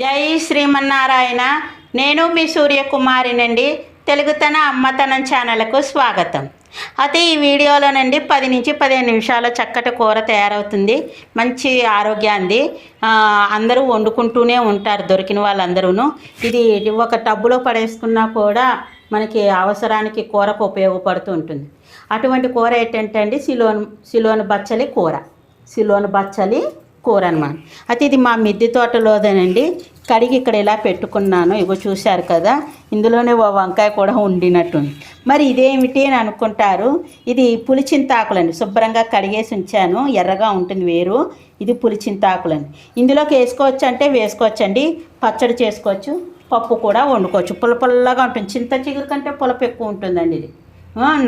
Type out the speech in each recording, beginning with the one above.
జై శ్రీమన్నారాయణ. నేను మీ సూర్యకుమారినండి. తెలుగుతన అమ్మతనం ఛానల్కు స్వాగతం. అయితే ఈ వీడియోలోనండి పది నుంచి పదిహేను నిమిషాల చక్కటి కూర తయారవుతుంది. మంచి ఆరోగ్యాన్ని అందరూ వండుకుంటూనే ఉంటారు దొరికిన వాళ్ళందరూ ఇది ఒక టబ్బులో పడేసుకున్నా కూడా మనకి అవసరానికి కూరకు ఉపయోగపడుతూ ఉంటుంది. అటువంటి కూర ఏంటంటే అండి సిలోన్ సిలోన్ బచ్చలి కూర. సిలోన్ బచ్చలి కూర అనమాట అయితే ఇది మా మిద్దె తోటలోదేనండి. కడిగి ఇక్కడ ఇలా పెట్టుకున్నాను. ఇగో చూశారు కదా ఇందులోనే ఓ వంకాయ కూడా ఉండినట్టుంది. మరి ఇదేమిటి అని అనుకుంటారు? ఇది పులిచింతాకులండి. శుభ్రంగా కడిగేసి ఉంచాను. ఎర్రగా ఉంటుంది వేరు. ఇది పులిచింతాకులండి. ఇందులోకి వేసుకోవచ్చు అంటే వేసుకోవచ్చండి. పచ్చడి చేసుకోవచ్చు. పప్పు కూడా వండుకోవచ్చు. పుల్ల పుల్లగా ఉంటుంది. చింత చిగురు కంటే పులపు ఎక్కువ ఉంటుందండి ఇది.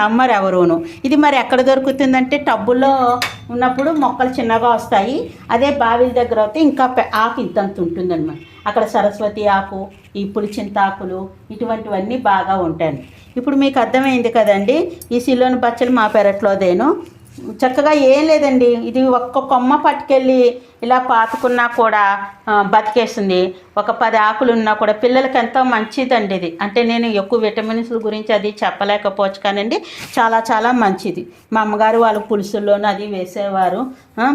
నమ్మరు ఎవరును. ఇది మరి ఎక్కడ దొరుకుతుందంటే టబ్బుల్లో ఉన్నప్పుడు మొక్కలు చిన్నగా వస్తాయి. అదే బావిల దగ్గర అయితే ఇంకా ఆకు ఇంతంత ఉంటుందన్నమాట. అక్కడ సరస్వతి ఆకు ఈ పులిచింత ఆకులు ఇటువంటివన్నీ బాగా ఉంటాయి. ఇప్పుడు మీకు అర్థమైంది కదండి ఈ సిలోని బచ్చలు మా పెరట్లోదేను చక్కగా ఏం లేదండి. ఇది ఒక్క కొమ్మ పట్టుకెళ్ళి ఇలా పాతుకున్నా కూడా బతికేస్తుంది ఒక పది ఆకులు ఉన్నా కూడా పిల్లలకి ఎంతో మంచిదండి ఇది. అంటే నేను ఎక్కువ విటమిన్స్ గురించి అది చెప్పలేకపోవచ్చు కానండి చాలా చాలా మంచిది. మా అమ్మగారు వాళ్ళు పులుసుల్లోనూ అది వేసేవారు.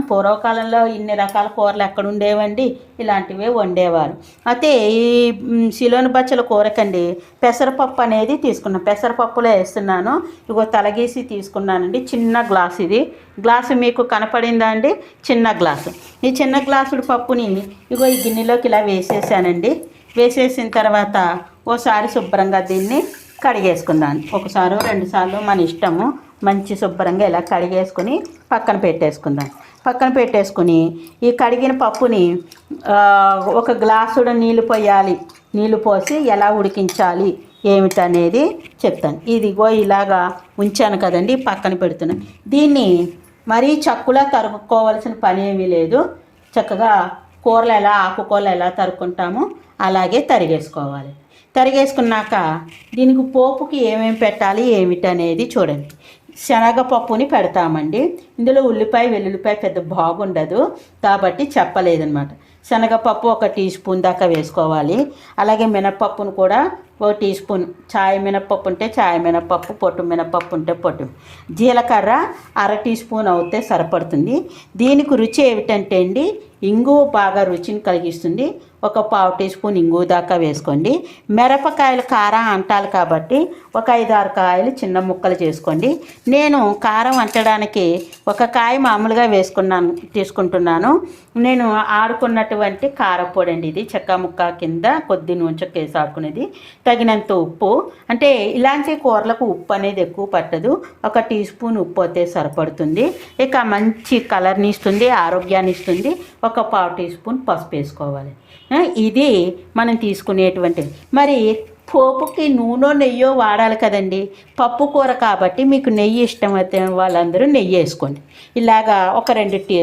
పూర్వకాలంలో ఇన్ని రకాల కూరలు ఎక్కడ ఉండేవండి? ఇలాంటివే వండేవారు. అయితే ఈ సిలోని బచ్చల కూరకండి పెసరపప్పు అనేది తీసుకున్నాను పెసరపప్పులో వేస్తున్నాను. ఇగో తలగీసి తీసుకున్నానండి. చిన్న గ్లాస్ ఇది. గ్లాసు మీకు కనపడిందా అండి? చిన్న గ్లాసు. ఈ చిన్న గ్లాసుడు పప్పుని ఇగో ఈ గిన్నెలోకి ఇలా వేసేసానండి. వేసేసిన తర్వాత ఓసారి శుభ్రంగా దీన్ని కడిగేసుకుందాం. ఒకసారి రెండుసార్లు మన ఇష్టము మంచి శుభ్రంగా ఇలా కడిగేసుకుని పక్కన పెట్టేసుకుందాం. పక్కన పెట్టేసుకుని ఈ కడిగిన పప్పుని ఒక గ్లాసుడు నీళ్ళు పోయాలి. నీళ్ళు పోసి ఎలా ఉడికించాలి ఏమిటనేది చెప్తాను. ఇదిగో ఇలాగా ఉంచాను కదండి పక్కన పెడుతున్నాను దీన్ని మరీ చక్కులా తరుక్కోవాల్సిన పని ఏమీ లేదు. చక్కగా కూరలు ఎలా ఆకుకూరలు ఎలా తరుక్కుంటామో అలాగే తరిగేసుకోవాలి. తరిగేసుకున్నాక దీనికి పోపుకి ఏమేమి పెట్టాలి ఏమిటనేది చూడండి. శనగపప్పుని పెడతామండి. ఇందులో ఉల్లిపాయ వెల్లుల్లిపాయ పెద్ద బాగుండదు. కాబట్టి చెప్పలేదన్నమాట. శనగపప్పు ఒక టీ స్పూన్ దాకా వేసుకోవాలి. అలాగే మినపప్పును కూడా ఓ టీ స్పూన్. చాయ్ మినపప్పు ఉంటే చాయ్ మినపప్పు పొట్టు మినపప్పు ఉంటే పొట్టు. జీలకర్ర అర టీ స్పూన్ అవుతే సరిపడుతుంది. దీనికి రుచి ఏమిటంటే అండి ఇంగువ బాగా రుచిని కలిగిస్తుంది. ఒక పావు టీ స్పూన్ ఇంగు దాకా వేసుకోండి. మిరపకాయలు కారం అంటాలి కాబట్టి ఒక ఐదు ఆరు కాయలు చిన్న ముక్కలు చేసుకోండి. నేను కారం అంటడానికి ఒక కాయ మామూలుగా వేసుకున్నాను తీసుకుంటున్నాను. నేను ఆడుకున్నటువంటి కారపొడి అండి ఇది చెక్క ముక్క కింద కొద్ది నూనె వేసి ఆడుకునేది. తగినంత ఉప్పు అంటే ఇలాంటి కూరలకు ఉప్పు అనేది ఎక్కువ పట్టదు. ఒక టీ స్పూన్ ఉప్పు అయితే సరిపడుతుంది. ఇక మంచి కలర్ని ఇస్తుంది ఆరోగ్యాన్ని ఇస్తుంది. ఒక పావు టీ స్పూన్ పసుపు వేసుకోవాలి. ఇది మనం తీసుకునేటువంటిది. మరి పోపుకి నూనె నెయ్యో వాడాలి కదండి. పప్పు కూర కాబట్టి మీకు నెయ్యి ఇష్టమైతే వాళ్ళందరూ నెయ్యి వేసుకోండి. ఇలాగా ఒక రెండు టీ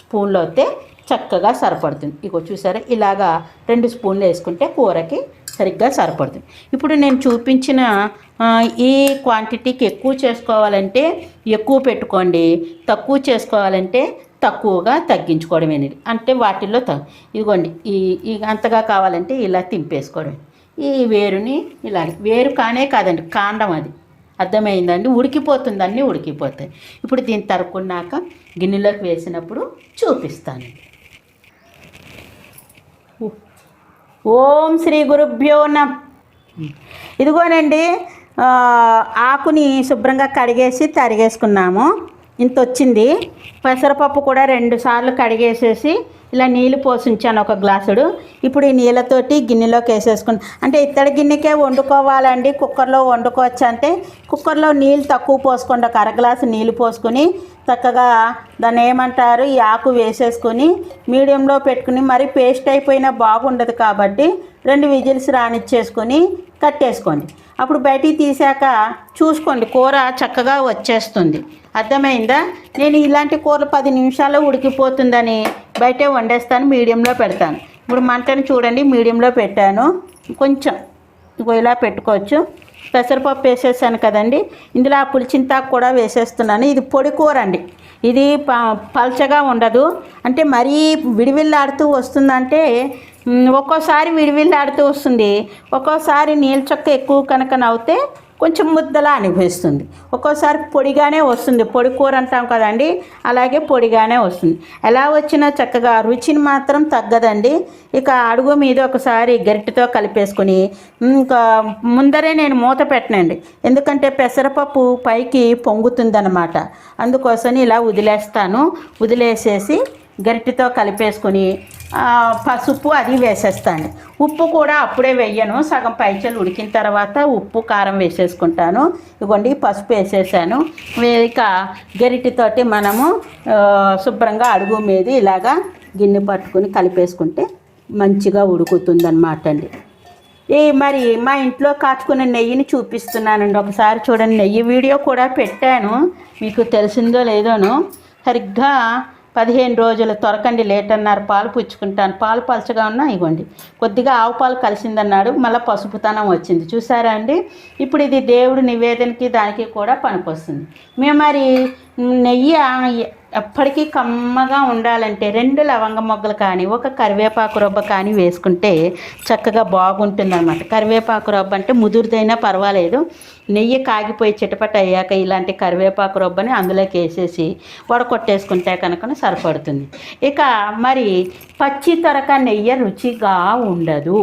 స్పూన్లు అయితే చక్కగా సరిపడుతుంది. ఇగో చూసారా? ఇలాగా రెండు స్పూన్లు వేసుకుంటే కూరకి సరిగ్గా సరిపడుతుంది. ఇప్పుడు నేను చూపించిన ఈ క్వాంటిటీకి ఎక్కువ చేసుకోవాలంటే ఎక్కువ పెట్టుకోండి. తక్కువ చేసుకోవాలంటే తక్కువగా తగ్గించుకోవడమేనండి అంటే వాటిల్లో ఇదిగోండి ఈ ఈ అంతగా కావాలంటే ఇలా తింపేసుకోవడం ఈ వేరుని ఇలా వేరు కానే కాదండి కాండం అది. అర్థమైందండి? ఉడికిపోతుంది అన్నీ ఉడికిపోతాయి. ఇప్పుడు దీన్ని తరుక్కున్నాక గిన్నెలోకి వేసినప్పుడు చూపిస్తాను. ఓం శ్రీ గురుభ్యో నమ. ఇదిగోనండి ఆకుని శుభ్రంగా కడిగేసి తరిగేసుకున్నాము. ఇంత వచ్చింది పెసరపప్పు కూడా రెండు సార్లు కడిగేసేసి ఇలా నీళ్ళు పోసించాను ఒక గ్లాసుడు. ఇప్పుడు ఈ నీళ్ళతోటి గిన్నెలోకి వేసేసుకుని అంటే ఇత్తడి గిన్నెకే వండుకోవాలండి. కుక్కర్లో వండుకోవచ్చు అంటే కుక్కర్లో నీళ్ళు తక్కువ పోసుకోండి. ఒక అర గ్లాసు నీళ్ళు పోసుకొని చక్కగా దాన్ని ఏమంటారు? ఈ ఆకు వేసేసుకొని మీడియంలో పెట్టుకుని మరి పేస్ట్ అయిపోయినా బాగుండదు కాబట్టి రెండు విజిల్స్ రానిచ్చేసుకొని కట్టేసుకోండి. అప్పుడు బయటికి తీసాక చూసుకోండి కూర చక్కగా వచ్చేస్తుంది. అర్థమైందా? నేను ఇలాంటి కూరలు పది నిమిషాల్లో ఉడికిపోతుందని బయటే వండేస్తాను మీడియంలో పెడతాను. ఇప్పుడు మంటను చూడండి మీడియంలో పెట్టాను. కొంచెం ఇంకో ఇలా పెట్టుకోవచ్చు. పెసరపప్పు వేసేసాను కదండి. ఇందులో ఆ పులిచింతాకు కూడా వేసేస్తున్నాను. ఇది పొడి కూర అండి. ఇది ప పల్చగా ఉండదు. అంటే మరీ విడివిల్లాడుతూ వస్తుందంటే ఒక్కోసారి విడివిల్లాడుతూ వస్తుంది. ఒక్కోసారి నీళ్ళ చొక్క ఎక్కువ కనుక నవ్వుతే కొంచెం ముద్దలా అనిపిస్తుంది. ఒక్కోసారి పొడిగానే వస్తుంది. పొడి కూర అంటాం కదండి అలాగే పొడిగానే వస్తుంది. ఎలా వచ్చినా చక్కగా రుచిని మాత్రం తగ్గదండి. ఇక అడుగు మీద ఒకసారి గరిటెతో కలిపేసుకొని ఇంకా ముందరే నేను మూత పెట్టనండి. ఎందుకంటే పెసరపప్పు పైకి పొంగుతుందన్నమాట. అందుకోసం ఇలా వదిలేస్తాను. వదిలేసేసి గరిటెతో కలిపేసుకొని పసుపు అది వేసేస్తాను. ఉప్పు కూడా అప్పుడే వేయను. సగం పైచలు ఉడికిన తర్వాత ఉప్పు కారం వేసేసుకుంటాను. ఇదిగోండి పసుపు వేసేసాను. ఇక గరిటెతోటి మనము శుభ్రంగా అడుగు మీద ఇలాగా గిన్నె పట్టుకుని కలిపేసుకుంటే మంచిగా ఉడుకుతుందన్నమాట అండి. ఈ మరి మా ఇంట్లో కాచుకున్న నెయ్యిని చూపిస్తున్నానండి. ఒకసారి చూడండి నెయ్యి వీడియో కూడా పెట్టాను. మీకు తెలిసిందో లేదోనో. సరిగ్గా పదిహేను రోజులు తొరకండి అన్నారు. పాలు పుచ్చుకుంటాను. పాలు పలచగా ఉన్నా ఇవ్వండి కొద్దిగా ఆవు పాలు కలిసిందన్నాడు. మళ్ళీ పసుపుతనం వచ్చింది. చూసారా అండి? ఇప్పుడు ఇది దేవుడి నివేదనకి దానికి కూడా పనికొస్తుంది. మేము మరి నెయ్యి ఎప్పటికీ కమ్మగా ఉండాలంటే రెండు లవంగ మొగ్గలు కానీ ఒక కరివేపాకు రొబ్బ కానీ వేసుకుంటే చక్కగా బాగుంటుంది అనమాట కరివేపాకు రొబ్బ అంటే ముదురుదైనా పర్వాలేదు. నెయ్యి కాగిపోయి చిటపట అయ్యాక ఇలాంటి కరివేపాకు రొబ్బని అందులోకి వేసేసి వడకొట్టేసుకుంటే కనుక సరిపడుతుంది. ఇక మరి పచ్చి తొరక నెయ్యి రుచిగా ఉండదు.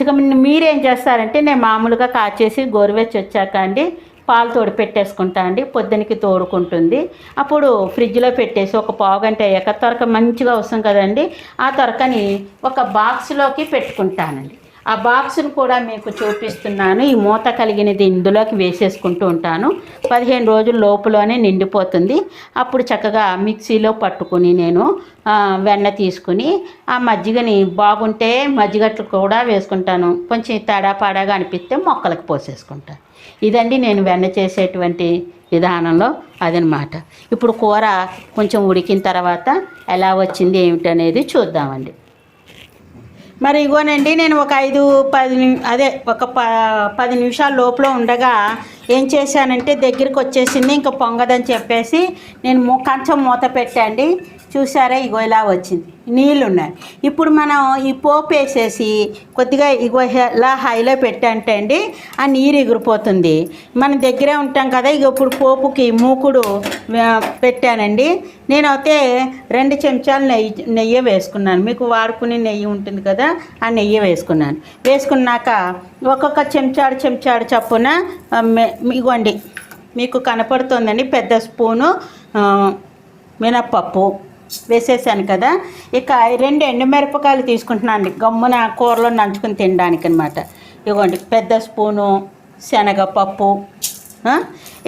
ఇక మీరేం చేస్తారంటే నేను మామూలుగా కాచేసి గోరువెచ్చి వచ్చాక అండి పాలు తోడు పెట్టేసుకుంటా అండి పొద్దునకి తోడుకుంటుంది. అప్పుడు ఫ్రిడ్జ్లో పెట్టేసి ఒక పావు గంట అయ్యాక తొరక మంచిగా వస్తుంది కదండి ఆ తొరకని ఒక బాక్స్లోకి పెట్టుకుంటానండి. ఆ బాక్స్ను కూడా మీకు చూపిస్తున్నాను ఈ మూత కలిగినది ఇందులోకి వేసేసుకుంటూ ఉంటాను. పదిహేను రోజుల లోపులోనే నిండిపోతుంది. అప్పుడు చక్కగా మిక్సీలో పట్టుకుని నేను వెన్న తీసుకుని ఆ మజ్జిగని బాగుంటే మజ్జిగట్లు కూడా వేసుకుంటాను. కొంచెం తడాపాడాగా అనిపిస్తే మొక్కలకు పోసేసుకుంటాను. ఇదండి నేను వెన్న చేసేటువంటి విధానంలో అదనమాట. ఇప్పుడు కూర కొంచెం ఉడికిన తర్వాత ఎలా వచ్చింది ఏమిటనేది చూద్దామండి. మరి ఇగోనండి నేను ఒక ఐదు పది అదే ఒక ప పది నిమిషాల లోపల ఉండగా ఏం చేశానంటే దగ్గరికి వచ్చేసింది ఇంకా పొంగదని చెప్పేసి నేను కంచం మూత పెట్టండి. చూసారా ఇగో ఇలా వచ్చింది. నీళ్ళు ఉన్నాయి ఇప్పుడు మనం ఈ పోపు వేసేసి కొద్దిగా ఇగో ఇలా హైలో పెట్టంటే అండి ఆ నీరు ఎగిరిపోతుంది. మన దగ్గరే ఉంటాం కదా ఇక ఇప్పుడు పోపుకి మూకుడు పెట్టానండి. నేనైతే రెండు చెంచాలు నెయ్యి నెయ్యి వేసుకున్నాను. మీకు వాడుకునే నెయ్యి ఉంటుంది కదా ఆ నెయ్యి వేసుకున్నాను. వేసుకున్నాక ఒక్కొక్క చెంచాడు చెంచాడు చప్పున ఇగోండి మీకు కనపడుతుందండి పెద్ద స్పూను మినప్పప్పు. వేసేసాను కదా. ఇక రెండు ఎండుమిరపకాయలు తీసుకుంటున్నాను. అండి గమ్మున కూరలో నంచుకుని తినడానికి అనమాట ఇవ్వండి పెద్ద స్పూను శనగపప్పు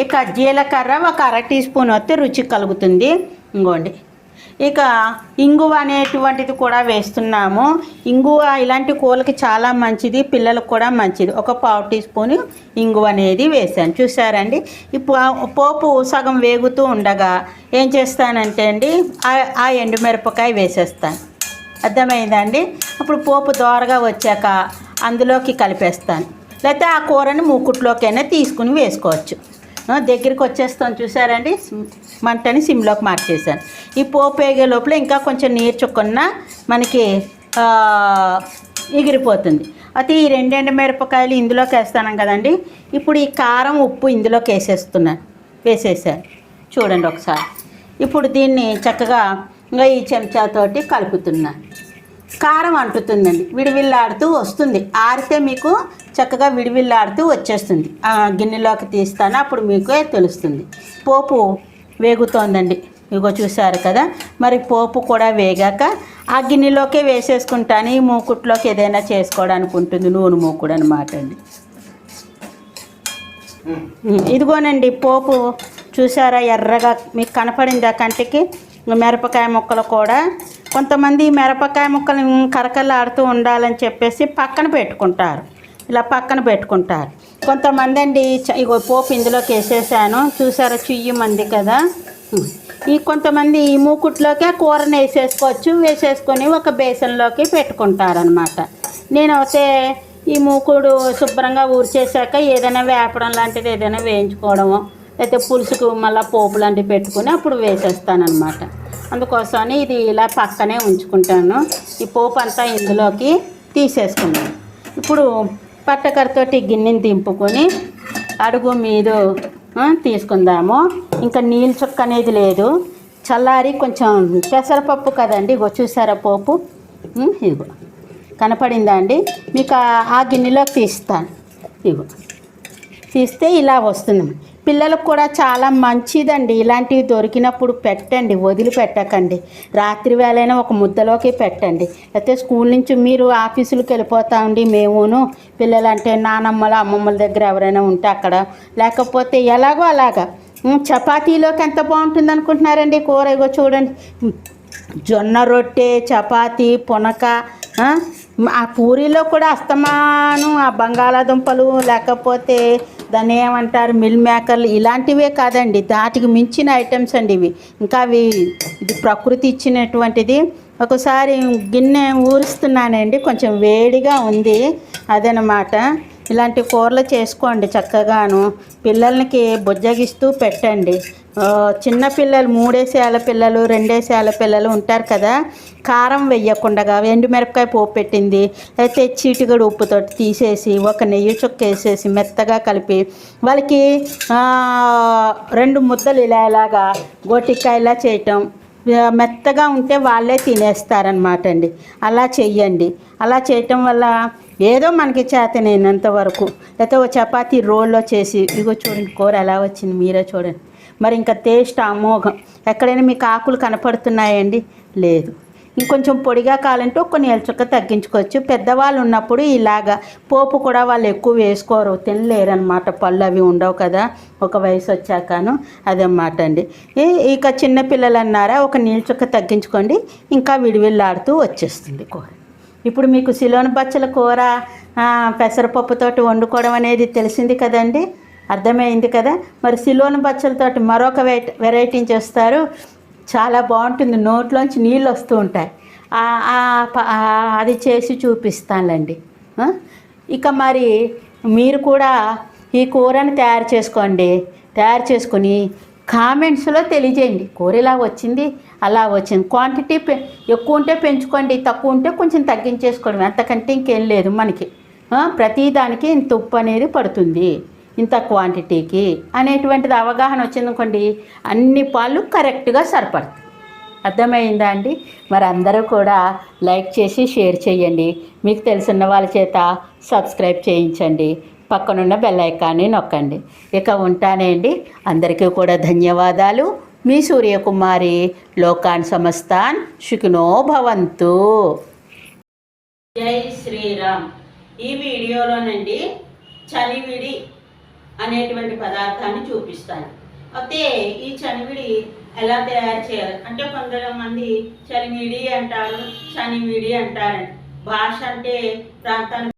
ఇక జీలకర్ర ఒక అర టీ స్పూన్ వస్తే రుచి కలుగుతుంది. ఇంకోండి ఇక ఇంగువ అనేటువంటిది కూడా వేస్తున్నాము. ఇంగువ ఇలాంటి కూలకి చాలా మంచిది పిల్లలకు కూడా మంచిది. ఒక పావు టీ స్పూన్ ఇంగువ అనేది వేసాను చూసారండి ఈ పోపు సగం వేగుతూ ఉండగా ఏం చేస్తానంటే అండి ఆ- ఎండుమిరపకాయ వేసేస్తాను. అర్థమైందండి? అప్పుడు పోపు దోరగా వచ్చాక అందులోకి కలిపేస్తాను. లేకపోతే ఆ కూరని మూకుట్లోకైనా తీసుకుని వేసుకోవచ్చు. దగ్గరికి వచ్చేస్తాను. చూసారండి? సిమ్- మంటని సిమ్లోకి మార్చేసాను ఈ పోపు వేగే లోపల ఇంకా కొంచెం నీరు చుక్కున్న మనకి ఎగిరిపోతుంది. అయితే ఈ రెండు మిరపకాయలు ఇందులోకి వేస్తాను కదండి. ఇప్పుడు ఈ కారం ఉప్పు ఇందులోకి వేసేస్తున్నాను వేసేసాను. చూడండి ఒకసారి. ఇప్పుడు దీన్ని చక్కగా ఇంకా ఈ చెంచాతోటి కలుపుతున్నాను కారం అంటుతుందండి. విడివిల్లాడుతూ వస్తుంది. ఆరితే మీకు చక్కగా విడివిల్లాడుతూ వచ్చేస్తుంది. ఆ గిన్నెలోకి తీస్తాను అప్పుడు మీకు తెలుస్తుంది. పోపు వేగుతోందండి. ఇగో చూసారు కదా? మరి పోపు కూడా వేగాక ఆ గిన్నెలోకే వేసేసుకుంటాను. ఈ మూకుట్లోకి ఏదైనా చేసుకోవడానికి ఉంటుంది. నూనె మూకుడు అనమాట అండి. ఇదిగోనండి పోపు చూసారా ఎర్రగా మీకు కనపడింది ఆ కంటికి మిరపకాయ ముక్కలు కూడా కొంతమంది మిరపకాయ ముక్కలు కరకలాడుతూ ఉండాలని చెప్పేసి పక్కన పెట్టుకుంటారు. ఇలా పక్కన పెట్టుకుంటారు. కొంతమంది అండి ఇగో పోపు ఇందులోకి వేసేసాను. చూసారా చుయ్యి మంది కదా? ఈ కొంతమంది ఈ మూకుట్లోకే కూరని వేసేసుకోవచ్చు. వేసేసుకొని ఒక బేసన్లోకి పెట్టుకుంటారనమాట నేనైతే ఈ మూకుడు శుభ్రంగా ఊర్చేసాక ఏదైనా వేపడం లాంటిది ఏదైనా వేయించుకోవడము లేకపోతే పులుసుకు మళ్ళీ పోపు లాంటివి పెట్టుకుని అప్పుడు వేసేస్తానమాట అందుకోసమని ఇది ఇలా పక్కనే ఉంచుకుంటాను. ఈ పోపు అంతా ఇందులోకి తీసేసుకున్నాను. ఇప్పుడు పట్టకరతోటి గిన్నెని దింపుకొని అడుగు మీద తీసుకుందాము. ఇంకా నీళ్ళు చుక్క అనేది లేదు. చల్లారి కొంచెం పెసరపప్పు కదండి ఇగో చూసారా పోపు? ఇదిగో ఇగో. కనపడిందా అండి? మీకు ఆ- ఆ గిన్నెలోకి తీస్తాను. ఇగో. తీస్తే ఇలా వస్తుంది. పిల్లలకు కూడా చాలా మంచిదండి. ఇలాంటివి దొరికినప్పుడు పెట్టండి వదిలిపెట్టకండి. రాత్రి వేళైనా ఒక ముద్దలోకి పెట్టండి. అయితే స్కూల్ నుంచి మీరు ఆఫీసులకు వెళ్ళిపోతా ఉండి మేమును పిల్లలంటే నానమ్మల అమ్మమ్మల దగ్గర ఎవరైనా ఉంటే అక్కడ. లేకపోతే ఎలాగో అలాగా. చపాతీలోకి ఎంత బాగుంటుంది అనుకుంటున్నారండి కూర? ఇగో చూడండి. జొన్న రొట్టె చపాతీ పునక ఆ పూరీలో కూడా అస్తమానం ఆ బంగాళాదుంపలు లేకపోతే దాన్ని ఏమంటారు మిల్ మేకర్లు ఇలాంటివే కాదండి. దాటికి మించిన ఐటమ్స్ అండి ఇవి. ఇంకా అవి ఇది ప్రకృతి ఇచ్చినటువంటిది. ఒకసారి గిన్నె ఊరుస్తున్నానండి. కొంచెం వేడిగా ఉంది. అదనమాట. ఇలాంటి కూరలు చేసుకోండి చక్కగాను. పిల్లలకి బుజ్జగిస్తూ పెట్టండి. చిన్న పిల్లలు మూడేసేల పిల్లలు రెండేసేల పిల్లలు ఉంటారు కదా కారం వెయ్యకుండా ఎండుమిరపకాయ పోపు పెట్టింది. అయితే చీటిగడు ఉప్పుతో తీసేసి ఒక నెయ్యి చుక్క వేసేసి మెత్తగా కలిపి వాళ్ళకి రెండు ముద్దలు ఇలా ఇలాగా గోటికాయలా చేయటం మెత్తగా ఉంటే వాళ్ళే తినేస్తారనమాట అండి అలా చెయ్యండి. అలా చేయటం వల్ల ఏదో మనకి చేతనైనంత వరకు. లేకపోతే ఓ చపాతీ రోల్లో చేసి ఇగో చూడండి కూర ఎలా వచ్చింది మీరే చూడండి. మరి ఇంకా టేస్ట్ అమోఘం. ఎక్కడైనా మీకు ఆకులు కనపడుతున్నాయండి? లేదు. ఇంకొంచెం పొడిగా కావాలంటే కొన్ని ఎలచుక్క తగ్గించుకోవచ్చు. పెద్దవాళ్ళు ఉన్నప్పుడు ఇలాగా పోపు కూడా వాళ్ళు ఎక్కువ వేసుకోరు తినలేరనమాట పళ్ళు అవి ఉండవు కదా ఒక వయసు వచ్చాకను. అదన్నమాట అండి. ఇక చిన్నపిల్లలు అన్నారా ఒక నీళ్ళ చుక్క తగ్గించుకోండి. ఇంకా విడివిల్లాడుతూ వచ్చేస్తుంది కూర. ఇప్పుడు మీకు సిలోని బచ్చల కూర పెసరపప్పుతోటి వండుకోవడం అనేది తెలిసింది కదండి? అర్థమైంది కదా? మరి సిలోని బచ్చలతోటి మరొక వెరైటీ వెరైటీని చేస్తారు. చాలా బాగుంటుంది. నోట్లోంచి నీళ్ళు వస్తూ ఉంటాయి. అది చేసి చూపిస్తానులేండి. ఇక మరి మీరు కూడా ఈ కూరని తయారు చేసుకోండి. తయారు చేసుకుని కామెంట్స్లో తెలియజేయండి. కూర ఇలా వచ్చింది అలా వచ్చింది. క్వాంటిటీ పె ఎక్కువ ఉంటే పెంచుకోండి తక్కువ ఉంటే కొంచెం తగ్గించేసుకోవడం అంతకంటే ఇంకేం లేదు మనకి. ప్రతిదానికి ఇంత ఉప్పు అనేది పడుతుంది. ఇంత క్వాంటిటీకి అనేటువంటిది అవగాహన వచ్చిందనుకోండి అన్ని పాలు కరెక్ట్గా సరిపడతాయి. అర్థమైందా అండి? మరి అందరూ కూడా లైక్ చేసి షేర్ చేయండి. మీకు తెలిసిన వాళ్ళ చేత సబ్స్క్రైబ్ చేయించండి. పక్కనున్న బెల్ ఐకాన్ని నొక్కండి. ఇక ఉంటానండి. అందరికీ కూడా ధన్యవాదాలు. మీ సూర్యకుమారి లోకాన్ సమస్తాన్ సుఖినో భవంతు. జై శ్రీరామ్. ఈ వీడియోలోనండి చలివిడి అనేటువంటి పదార్థాన్ని చూపిస్తాను. అయితే ఈ చనివిడి ఎలా తయారు చేయాలి? అంటే కొంతమంది చలివిడి అంటారు చనివిడి అంటారు భాష అంటే ప్రాంతానికి